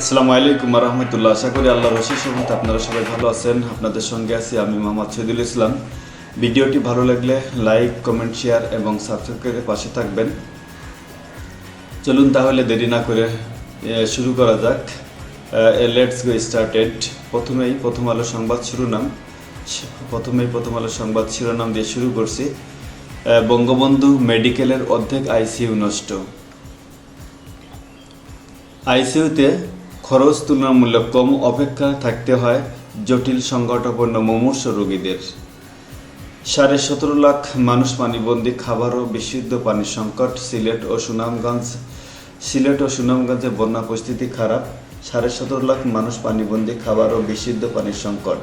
আসসালামু আলাইকুম রহমতুল্লাহ আশা করি আল্লাহর রশিদ সহমত আপনারা সবাই ভালো আছেন। আপনাদের সঙ্গে আছি আমি মোহাম্মদ শহীদুল ইসলাম। ভিডিওটি ভালো লাগলে লাইক, কমেন্ট, শেয়ার এবং সাবস্ক্রাইব করে পাশে থাকবেন। চলুন তাহলে দেরি না করে শুরু করা যাক। লেটস গো স্টার্টেড প্রথমেই প্রথম আলো সংবাদ শিরোনাম। প্রথমেই প্রথম আলো সংবাদ শিরোনাম দিয়ে শুরু করছি। বঙ্গবন্ধু মেডিকেলের অর্ধেক আইসিইউ নষ্ট। আইসিইউতে খরচ তুলনামূলক কম অপেক্ষা থাকতে হয় জটিল সংকটাপন্ন মুমূর্ষ রোগীদের। সাড়ে সতেরো লাখ মানুষ পানিবন্দী খাবার ও বিশুদ্ধ পানির সংকট, সিলেট ও সুনামগঞ্জ। সিলেট ও সুনামগঞ্জে বন্যা পরিস্থিতি খারাপ, সাড়ে সতেরো লাখ মানুষ পানিবন্দী খাবার ও বিশুদ্ধ পানির সংকট।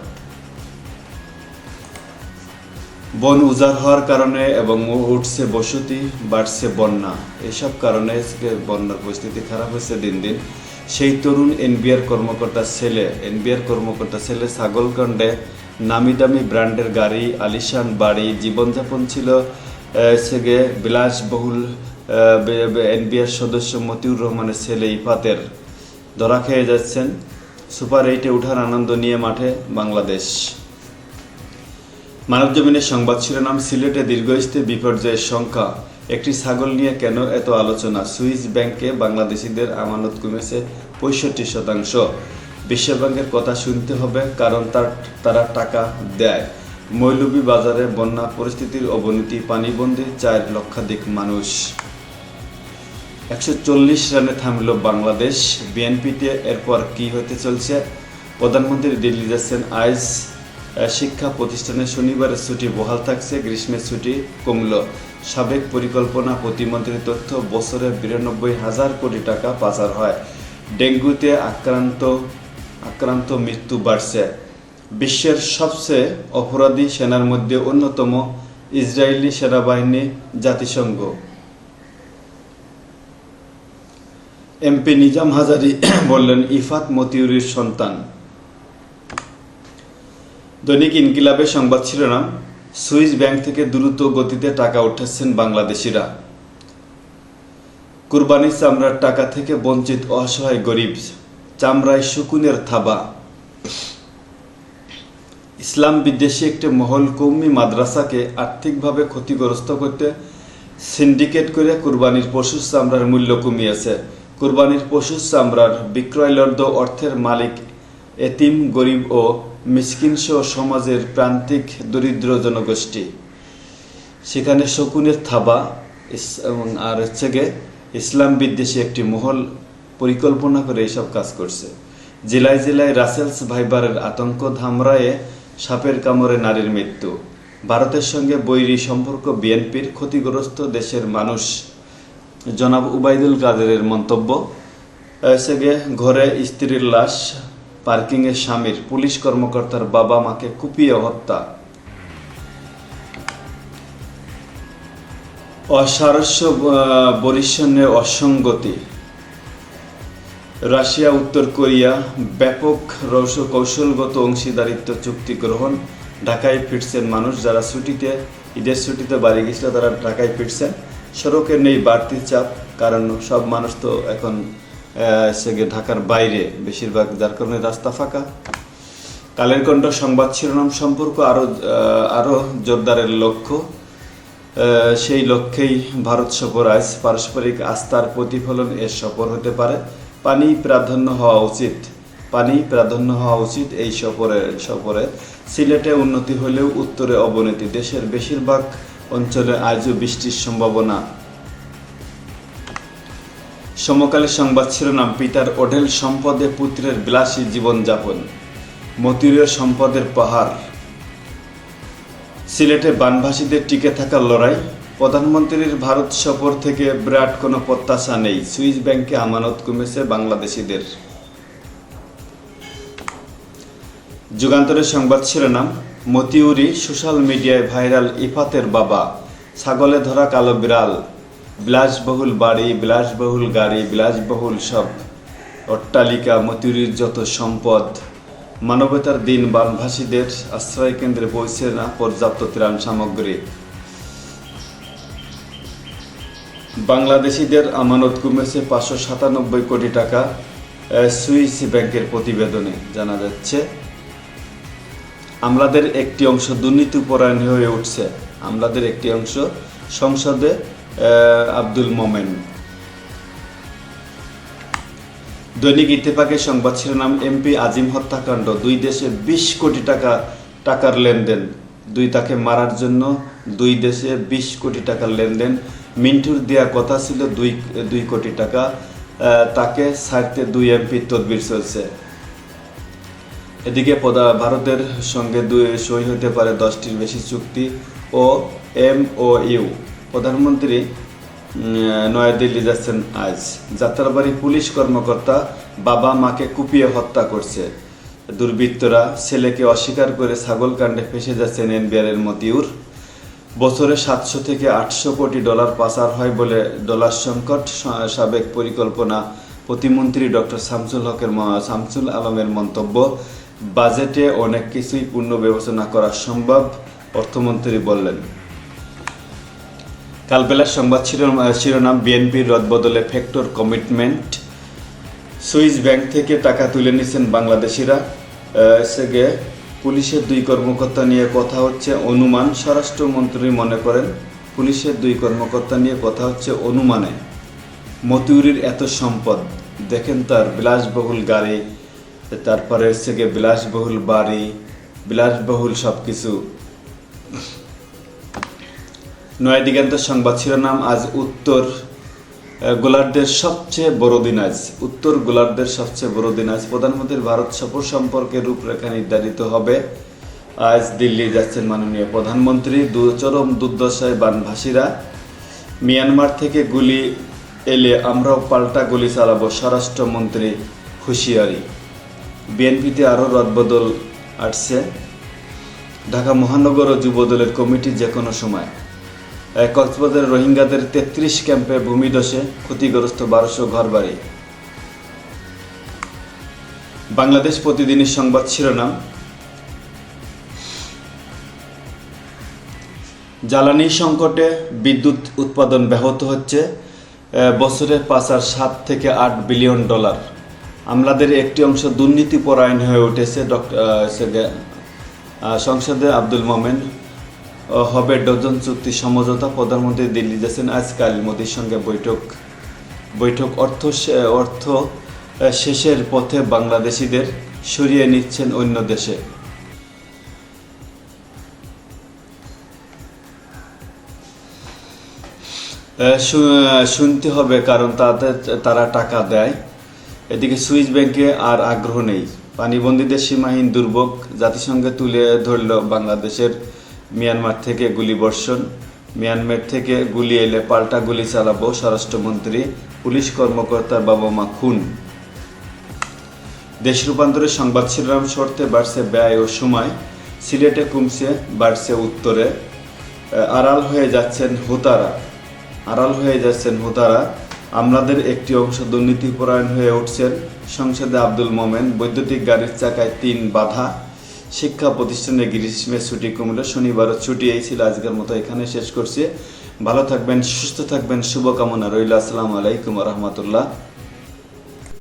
বন উজাড় হওয়ার কারণে এবং উঠছে বসতি, বাড়ছে বন্যা। এসব কারণে বন্যার পরিস্থিতি খারাপ হয়েছে দিন দিন। সেই তরুণ এনবিআর কর্মকর্তার ছেলে, এনবিআর কর্মকর্তার ছেলে ছাগলকাণ্ডে নামি দামি ব্র্যান্ডের গাড়ি, আলিশান বাড়ি, জীবনযাপন ছিল গিয়ে বিলাসবহুল এনবিআর সদস্য মতিউর রহমানের ছেলে ইফাতের। ধরা খেয়ে যাচ্ছেন সুপার এইটে ওঠার আনন্দ নিয়ে মাঠে বাংলাদেশ। মানবজমিনের সংবাদ শিরোনাম সিলেটে দীর্ঘস্থায়ী বিপর্যয়ের সংখ্যা। একটি ছাগল নিয়ে কেন এত আলোচনা? সুইস ব্যাংকে বাংলাদেশিদের আমানত কমেছে পঁয়ষট্টি শতাংশ। বিশ্বব্যাংকের কথা শুনতে হবে, কারণ তার, তারা টাকা দেয়। মৌলভী বাজারে বন্যা পরিস্থিতির অবনতি, পানিবন্দী চার লক্ষাধিক মানুষ। একশো চল্লিশ রানে থামল বাংলাদেশ। বিএনপিতে এরপর কি হতে চলছে? প্রধানমন্ত্রী দিল্লি যাচ্ছেন আইজ। শিক্ষা প্রতিষ্ঠানে শনিবারের ছুটি বহাল থাকছে, গ্রীষ্মের ছুটি কমল। সাবেক পরিকল্পনা প্রতিমন্ত্রীর তথ্য, বছরে বিরানব্বই হাজার কোটি টাকা পাচার হয়। ডেঙ্গুতে আক্রান্ত আক্রান্ত মৃত্যু বাড়ছে। বিশ্বের সবচেয়ে অপরাধী সেনার মধ্যে অন্যতম ইসরায়েলি সেনাবাহিনী জাতিসংঘ। এমপি নিজাম হাজারি বললেন, ইফাত মতিউরির সন্তান। দৈনিক ইনকিলাবের সংবাদ শিরোনাম সুইস ব্যাংক থেকে দ্রুত গতিতে টাকা উঠাচ্ছেন বাংলাদেশিরা। কুরবানির চামড়ার টাকা থেকে বঞ্চিত অসহায় গরিব, চামড়ায় শুকুনের থাবা। ইসলাম বিদ্বেষী একটি মহল কৌমি মাদ্রাসাকে আর্থিকভাবে ক্ষতিগ্রস্ত করতে সিন্ডিকেট করে কুরবানির পশুর চামড়ার মূল্য কমিয়েছে। কুরবানির পশুর চামড়ার বিক্রয়লব্ধ অর্থের মালিক এতিম, গরিব ও মিসকিন সহ সমাজের প্রান্তিক দরিদ্র জনগোষ্ঠী। সেখানে শকুনের থাবা এবং আর হচ্ছে গিয়ে ইসলাম বিদ্বেষী একটি মহল পরিকল্পনা করে এইসব কাজ করছে। জেলায় জেলায় রাসেলস ভাইবারের আতঙ্ক ধামরায়ে সাপের কামড়ে নারীর মৃত্যু। ভারতের সঙ্গে বৈরী সম্পর্ক বিএনপির ক্ষতিগ্রস্ত দেশের মানুষ। জনাব উবাইদুল কাদেরের মন্তব্য ঘরে স্ত্রীর লাশ পার্কিংয়ে স্বামীর পুলিশ কর্মকর্তার বাবা মাকে কুপিয়ে হত্যা। অসারস্য বরিশনে অসঙ্গতি। রাশিয়া, উত্তর কোরিয়া, ব্যাপক রৌস- কৌশলগত অংশীদারিত্ব চুক্তি গ্রহণ। ঢাকায় ফিরছেন মানুষ যারা ছুটিতে, ঈদের ছুটিতে বাড়ি গেছিল, তারা ঢাকায় ফিরছেন। সড়কের নেই বাড়তি চাপ, কারণ সব মানুষ তো এখন ঢাকার বাইরে, বেশিরভাগ যার কারণে রাস্তা ফাঁকা। কালের কণ্ঠ সংবাদ শিরোনাম সম্পর্ক আরও আরও জোরদারের লক্ষ্য। সেই লক্ষ্যেই ভারত সফর আজ পারস্পরিক আস্থার প্রতিফলন এর সফর হতে পারে। পানি প্রাধান্য হওয়া উচিত। পানি প্রাধান্য হওয়া উচিত এই সফরে সফরে। সিলেটে উন্নতি হলেও উত্তরে অবনতি। দেশের বেশিরভাগ অঞ্চলে আজও বৃষ্টির সম্ভাবনা। সমকালীন সংবাদ শিরোনাম পিতার ওঢেল সম্পদে পুত্রের বিলাসী জীবনযাপন মতিরের সম্পদের পাহাড়। সিলেটে বানভাসীদের টিকে থাকার লড়াই, প্রধানমন্ত্রীর ভারত সফর থেকে বিরাট কোনো প্রত্যাশা নেই, সুইস ব্যাংকে আমানত কমেছে বাংলাদেশিদের। যুগান্তরের সংবাদ শিরোনাম, মতিউরি সোশ্যাল মিডিয়ায় ভাইরাল ইফাতের বাবা, ছাগলে ধরা কালো বিড়াল। বিলাসবহুল বাড়ি, বিলাসবহুল গাড়ি, বিলাসবহুল সব। অট্টালিকা, মতিউরির যত সম্পদ, মানবতার দিন বানভাসীদের আশ্রয় কেন্দ্রে পৌঁছে না পর্যাপ্ত ত্রাণ সামগ্রী। বাংলাদেশিদের আমানত কমেছে পাঁচশো সাতানব্বই কোটি টাকা সুইস ব্যাংকের প্রতিবেদনে জানা যাচ্ছে। আমলাদের একটি অংশ দুর্নীতিপরায়ণ হয়ে উঠছে। আমলাদের একটি অংশ সংসদে আব্দুল মোমেন। দৈনিক ইত্তেফাকের সংবাদ শিরোনাম, এমপি আজিম হত্যাকাণ্ড, দুই দেশে বিশ কোটি টাকা, টাকার লেনদেন। দুই তাকে মারার জন্য দুই দেশে বিশ কোটি টাকার লেনদেন। মিন্টুর দেয়া কথা ছিল দুই দুই কোটি টাকা তাকে ছাড়তে দুই এমপি তদবির চলছে। এদিকে ভারতের সঙ্গে দুই সই হতে পারে দশটির বেশি চুক্তি ও এম ও ইউ। প্রধানমন্ত্রী নয়াদিল্লি যাচ্ছেন আজ। যাত্রাবাড়ি পুলিশ কর্মকর্তা বাবা মাকে কুপিয়ে হত্যা করছে। দুর্বৃত্তরা ছেলেকে অস্বীকার করে ছাগল কাণ্ডে ফেসে যাচ্ছেন এনবিআরের মতিউর। বছরে সাতশো থেকে আটশো কোটি ডলার পাচার হয় বলে ডলার সংকট সাবেক পরিকল্পনা প্রতিমন্ত্রী ডক্টর শামসুল হকের শামসুল আলমের মন্তব্য, বাজেটে অনেক কিছুই পূর্ণ বিবেচনা করা সম্ভব, অর্থমন্ত্রী বললেন। কালবেলার সংবাদ শিরোনাম বিএনপির রদবদলে ফ্যাক্টর কমিটমেন্ট। সুইস ব্যাংক থেকে টাকা তুলে নিয়েছেন বাংলাদেশিরা। সেগে পুলিশের দুই কর্মকর্তা নিয়ে কথা হচ্ছে, অনুমান। স্বরাষ্ট্রমন্ত্রী মনে করেন, পুলিশের দুই কর্মকর্তা নিয়ে কথা হচ্ছে অনুমানে। মতিউরির এত সম্পদ, দেখেন তার বিলাসবহুল গাড়ি, তারপরে হচ্ছে গিয়ে বিলাসবহুল বাড়ি, বিলাসবহুল সব কিছু নয় দিগান্ত সংবাদ শিরোনাম আজ উত্তর গোলার্ধের সবচেয়ে বড় দিন আজ। উত্তর, গোলার্ধের সবচেয়ে বড় দিন আজ। প্রধানমন্ত্রীর ভারত সফর সম্পর্কে রূপরেখা নির্ধারিত হবে। আজ দিল্লি যাচ্ছেন মাননীয় প্রধানমন্ত্রী। দু- চরম দুর্দশায় বানভাসীরা মিয়ানমার থেকে গুলি এলে আমরাও পাল্টা গুলি চালাব স্বরাষ্ট্রমন্ত্রী হুঁশিয়ারি। বিএনপিতে আরও রদবদল আসছে। ঢাকা মহানগর ও যুবদলের কমিটি যে কোনো সময়। এক কক্সবাজারের রোহিঙ্গাদের তেত্রিশ ক্যাম্পে ভূমিধসে ক্ষতিগ্রস্ত বারোশো ঘরবাড়ি। বাংলাদেশ প্রতিদিনের সংবাদ শিরোনাম। জ্বালানি সংকটে বিদ্যুৎ উৎপাদন ব্যাহত হচ্ছে আহ, বছরে পাচার সাত থেকে আট বিলিয়ন ডলার। আমলাদের একটি অংশ দুর্নীতি পরায়ণ হয়ে উঠেছে ডক্টর সংসদে আব্দুল মোমেন হবে ডজন চুক্তি সমঝোতা। প্রধানমন্ত্রী দিল্লি যাচ্ছেন। আজকাল মোদির সঙ্গে বৈঠক বৈঠক অর্থ অর্থ শেষের পথে বাংলাদেশিদের সরিয়ে নিচ্ছেন অন্য দেশে। শুনতে হবে কারণ তাদের, তারা টাকা দেয়। এদিকে সুইস ব্যাংকে আর আগ্রহ নেই। পানিবন্দীদের সীমাহীন দুর্ভোগ জাতিসংঘে তুলে ধরল বাংলাদেশের মিয়ানমার থেকে গুলি বর্ষণ। মিয়ানমার থেকে গুলি এলে পাল্টা গুলি চালাবো স্বরাষ্ট্রমন্ত্রী, পুলিশ কর্মকর্তার বাবা মা খুন। দেশ রূপান্তরের সংবাদ শিরোনাম শর্তে বাড়ছে ব্যয় ও সময়। সিলেটে কমছে বাড়ছে উত্তরে। আড়াল হয়ে যাচ্ছেন হুতারা আড়াল হয়ে যাচ্ছেন হুতারা আমলাদের একটি অংশ দুর্নীতিপরায়ণ হয়ে উঠছেন। সংসদে আব্দুল মোমেন বৈদ্যুতিক গাড়ির চাকায় তিন বাধা। শিক্ষা প্রতিষ্ঠানে গ্রীষ্মের ছুটি কমিল। শনিবারও ছুটি এই ছিল আজকের মতো। এখানে শেষ করছি। ভালো থাকবেন, সুস্থ থাকবেন। শুভকামনা রইল। আসসালামু আলাইকুম রহমতুল্লাহ।